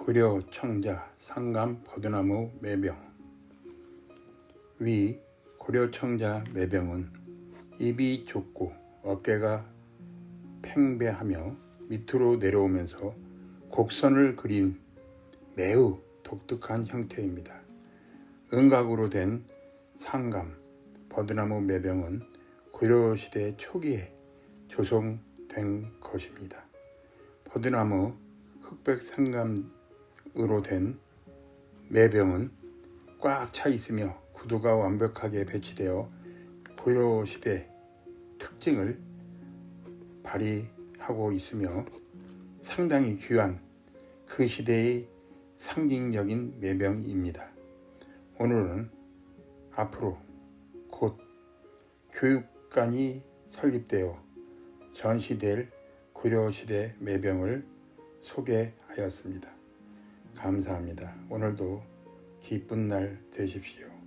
고려 청자 상감 버드나무 매병 위 고려 청자 매병은 입이 좁고 어깨가 팽배하며 밑으로 내려오면서 곡선을 그린 매우 독특한 형태입니다. 은각으로 된 상감 버드나무 매병은 고려시대 초기에 조성된 것입니다. 버드나무 흑백 상감 으로 된 매병은 꽉 차 있으며 구도가 완벽하게 배치되어 고려시대 특징을 발휘하고 있으며 상당히 귀한 그 시대의 상징적인 매병입니다. 오늘은 앞으로 곧 교육관이 설립되어 전시될 고려시대 매병을 소개하였습니다. 감사합니다. 오늘도 기쁜 날 되십시오.